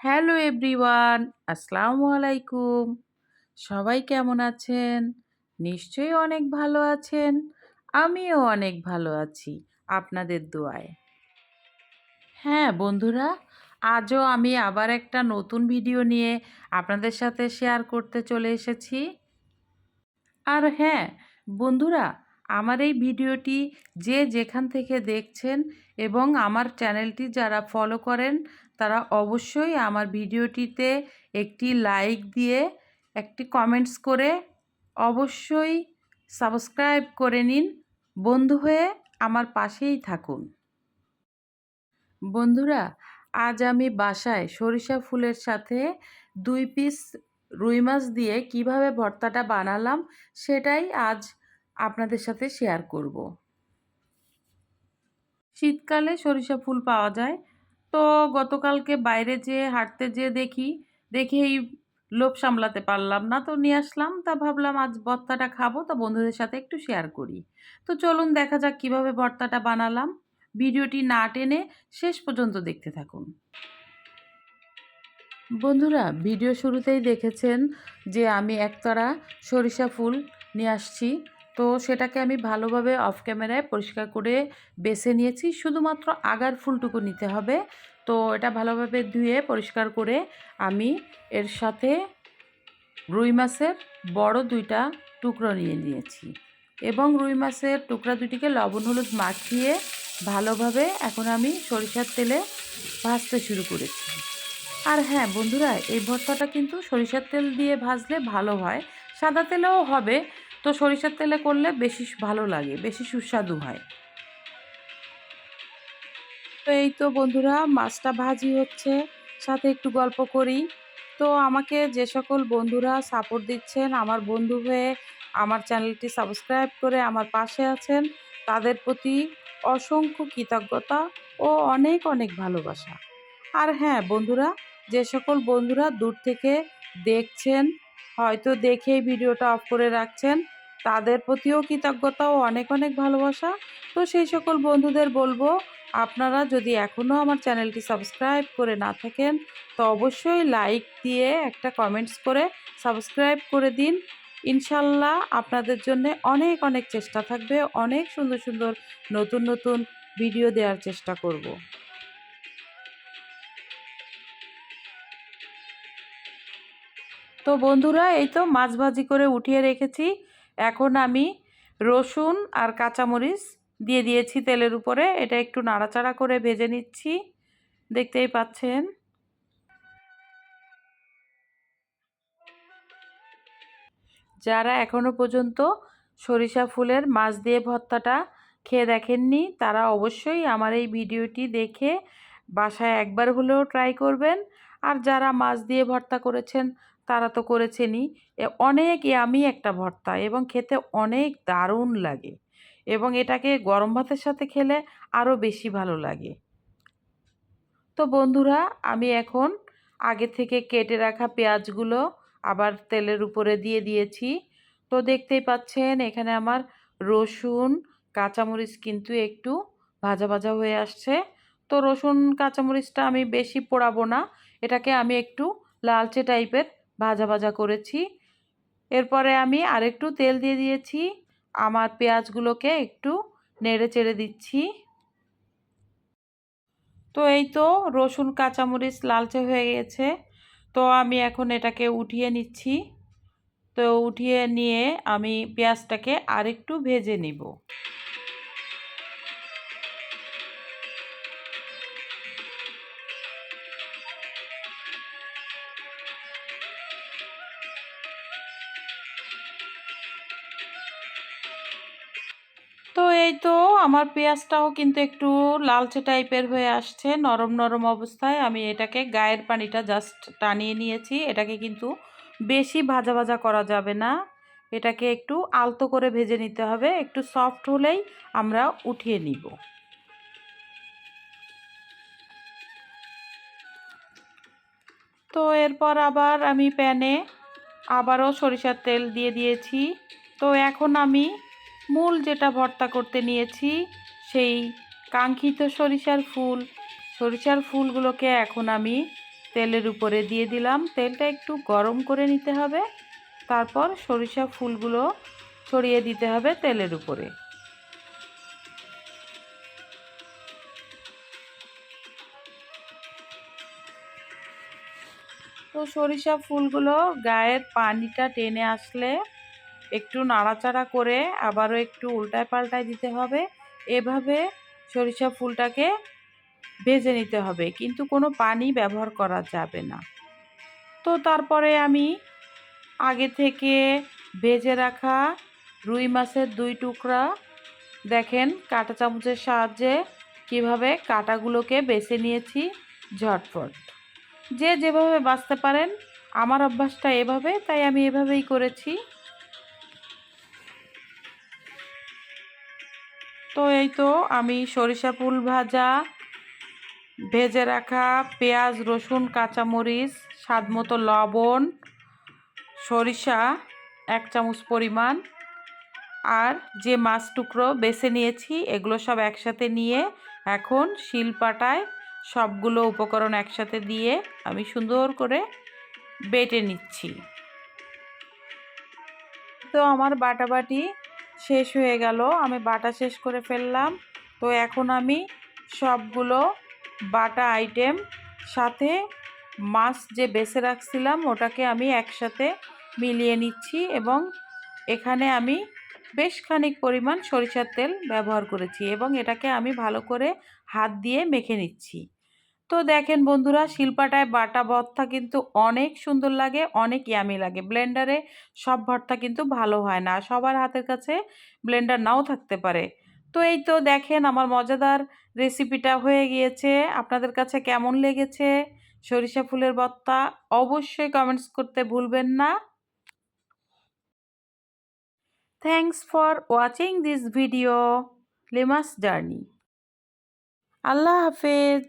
Hello everyone, আসসালামু আলাইকুম। সবাই কেমন আছেন? নিশ্চয়ই অনেক ভালো আছেন। আমিও অনেক ভালো আছি, আপনাদের দোয়ায়। হ্যাঁ বন্ধুরা, আজও আমি আবার একটা নতুন ভিডিও নিয়ে আপনাদের সাথে শেয়ার করতে চলে এসেছি। আর হ্যাঁ বন্ধুরা, আমার এই ভিডিওটি যে যেখান থেকে দেখছেন এবং আমার চ্যানেলটি যারা ফলো করেন তারা অবশ্যই আমার ভিডিওটিতে একটি লাইক দিয়ে একটি কমেন্টস করে অবশ্যই সাবস্ক্রাইব করে নিন। বন্ধু হয়ে আমার পাশেই থাকুন। বন্ধুরা, আজ আমি বাসায় সরিষা ফুলের সাথে দুই পিস রুই মাছ দিয়ে কীভাবে ভর্তাটা বানালাম সেটাই আজ আপনাদের সাথে শেয়ার করব। শীতকালে সরিষা ফুল পাওয়া যায়। তো গতকালকে বাইরে যেয়ে হাঁটতে যেয়ে দেখি দেখি এই লোভ সামলাতে পারলাম না। তো নিয়ে আসলাম, তা ভাবলাম আজ ভর্তাটা খাব, তা বন্ধুদের সাথে একটু শেয়ার করি। তো চলুন দেখা যাক কীভাবে ভর্তাটা বানালাম। ভিডিওটি না টেনে শেষ পর্যন্ত দেখতে থাকুন। বন্ধুরা, ভিডিও শুরুতেই দেখেছেন যে আমি একতারা সরিষা ফুল নিয়ে আসছি। তো সেটাকে আমি ভালোভাবে অফ ক্যামেরায় পরিষ্কার করে বেছে নিয়েছি। শুধুমাত্র আগার ফুলটুকু নিতে হবে। তো এটা ভালোভাবে ধুয়ে পরিষ্কার করে আমি এর সাথে রুই মাছের বড় দুইটা টুকরো নিয়ে নিয়েছি এবং রুই মাছের টুকরা দুটিকে লবণ, হলুদ মাখিয়ে ভালোভাবে এখন আমি সরিষার তেলে ভাজতে শুরু করেছি। আর হ্যাঁ বন্ধুরা, এই ভর্তাটা কিন্তু সরিষার তেল দিয়ে ভাজলে ভালো হয়। সাদা তেলেও হবে তো সরিষার তেলে করলে বেশি ভালো লাগে, বেশি সুস্বাদু হয়। তো এই তো বন্ধুরা, মাছটা ভাজি হচ্ছে, সাথে একটু গল্প করি। তো আমাকে যে সকল বন্ধুরা সাপোর্ট দিচ্ছেন, আমার বন্ধু হয়ে আমার চ্যানেলটি সাবস্ক্রাইব করে আমার পাশে আছেন, তাদের প্রতি অসংখ্য কৃতজ্ঞতা ও অনেক অনেক ভালোবাসা। আর হ্যাঁ বন্ধুরা, যে সকল বন্ধুরা দূর থেকে দেখছেন হয়তো দেখেই ভিডিওটা অফ করে রাখছেন। তাদের প্রতিও কৃতজ্ঞতা ও অনেক অনেক ভালোবাসা। তো সেই সকল বন্ধুদের বলব, আপনারা যদি এখনও আমার চ্যানেলটি সাবস্ক্রাইব করে না থাকেন, তো অবশ্যই লাইক দিয়ে একটা কমেন্টস করে সাবস্ক্রাইব করে দিন। ইনশাল্লাহ আপনাদের জন্য অনেক অনেক চেষ্টা থাকবে, অনেক সুন্দর সুন্দর নতুন নতুন ভিডিও দেওয়ার চেষ্টা করব। তো বন্ধুরা, এই তো মাছ ভাজি করে উঠিয়ে রেখেছি। এখন আমি রসুন আর কাঁচামরিচ দিয়ে দিয়েছি তেলের উপরে। এটা একটু নাড়াচাড়া করে ভেজে নিচ্ছি। দেখতেই পাচ্ছেন। যারা এখনও পর্যন্ত সরিষা ফুলের মাছ দিয়ে ভর্তাটা খেয়ে দেখেননি, তারা অবশ্যই আমার এই ভিডিওটি দেখে বাসায় একবার হলেও ট্রাই করবেন। আর যারা মাছ দিয়ে ভর্তা করেছেন তারা তো করেছেনই। অনেক আমি একটা ভর্তা এবং খেতে অনেক দারুণ লাগে এবং এটাকে গরম ভাতের সাথে খেলে আরও বেশি ভালো লাগে। তো বন্ধুরা, আমি এখন আগে থেকে কেটে রাখা পেঁয়াজগুলো আবার তেলের উপরে দিয়ে দিয়েছি। তো দেখতেই পাচ্ছেন, এখানে আমার রসুন, কাঁচামরিচ কিন্তু একটু ভাজা ভাজা হয়ে আসছে। তো রসুন, কাঁচামরিচটা আমি বেশি পোড়াবো না। এটাকে আমি একটু লালচে টাইপের ভাজা ভাজা করেছি। এরপরে আমি আরেকটু তেল দিয়ে দিয়েছি। আমার পেঁয়াজগুলোকে একটু নেড়ে চেড়ে দিচ্ছি। তো এই তো রসুন, কাঁচামরিচ লালচে হয়ে গেছে। তো আমি এখন এটাকে উঠিয়ে নিচ্ছি। তো উঠিয়ে নিয়ে আমি পেঁয়াজটাকে আরেকটু ভেজে নিব। তো এই তো আমার পেঁয়াজটাও কিন্তু একটু লালচে টাইপের হয়ে আসছে, নরম নরম অবস্থায়। আমি এটাকে গায়ের পানিটা জাস্ট টানিয়ে নিয়েছি। এটাকে কিন্তু বেশি ভাজা ভাজা করা যাবে না। এটাকে একটু আলতো করে ভেজে নিতে হবে। একটু সফট হলেই আমরা উঠিয়ে নিব। তো এরপর আবার আমি প্যানে আবারও সরিষার তেল দিয়ে দিয়েছি। তো এখন আমি মূল যেটা ভর্তা করতে নিয়েছি, সেই কাঙ্ক্ষিত সরিষার ফুল। সরিষার ফুলগুলোকে এখন আমি তেলের উপরে দিয়ে দিলাম। তেলটা একটু গরম করে নিতে হবে। তারপর সরিষা ফুলগুলো ছড়িয়ে দিতে হবে তেলের উপরে। তো সরিষা ফুলগুলো গায়ের পানিটা টেনে আসলে একটু নাড়াচাড়া করে আবারও একটু উল্টায় পাল্টায় দিতে হবে। এভাবে সরিষা ফুলটাকে ভেজে নিতে হবে, কিন্তু কোনো পানি ব্যবহার করা যাবে না। তো তারপরে আমি আগে থেকে ভেজে রাখা রুই মাছের দুই টুকরা, দেখেন কাঁটা চামচের সাহায্যে কীভাবে কাঁটাগুলোকে বেছে নিয়েছি ঝটফট যে যেভাবে বাঁচতে পারেন, আমার অভ্যাসটা এভাবে, তাই আমি এভাবেই করেছি। তো এই তো আমি সরিষা ফুল ভাজা, ভেজে রাখা পেঁয়াজ, রসুন, কাঁচামরিচ, স্বাদ মতো লবণ, সরিষা এক চামচ পরিমাণ। আর যে মাছ টুকরো বেছে নিয়েছি, এগুলো সব একসাথে নিয়ে এখন শিলপাটায় সবগুলো উপকরণ একসাথে দিয়ে আমি সুন্দর করে বেটে নিচ্ছি। তো আমার বাটাবাটি শেষ হয়ে গেল। আমি বাটা শেষ করে ফেললাম। তো এখন আমি সবগুলো বাটা আইটেম সাথে মাছ যে বেছে রাখছিলাম, ওটাকে আমি একসাথে মিলিয়ে নিচ্ছি এবং এখানে আমি বেশ খানিক পরিমাণ সরিষার তেল ব্যবহার করেছি এবং এটাকে আমি ভালো করে হাত দিয়ে মেখে নিচ্ছি। তো দেখেন বন্ধুরা, শিল্পাটায় বাটা ভর্তা কিন্তু অনেক সুন্দর লাগে, অনেক ইয়ামি লাগে। ব্লেন্ডারে সব ভর্তা কিন্তু ভালো হয় না, সবার হাতের কাছে ব্লেন্ডার নাও থাকতে পারে। তো এই তো দেখেন আমার মজাদার রেসিপিটা হয়ে গিয়েছে। আপনাদের কাছে কেমন লেগেছে? সরিষা ফুলের ভর্তা অবশ্যই কমেন্টস করতে ভুলবেন না। Thanks for watching this video লিমাস journey আল্লাহ হাফেজ।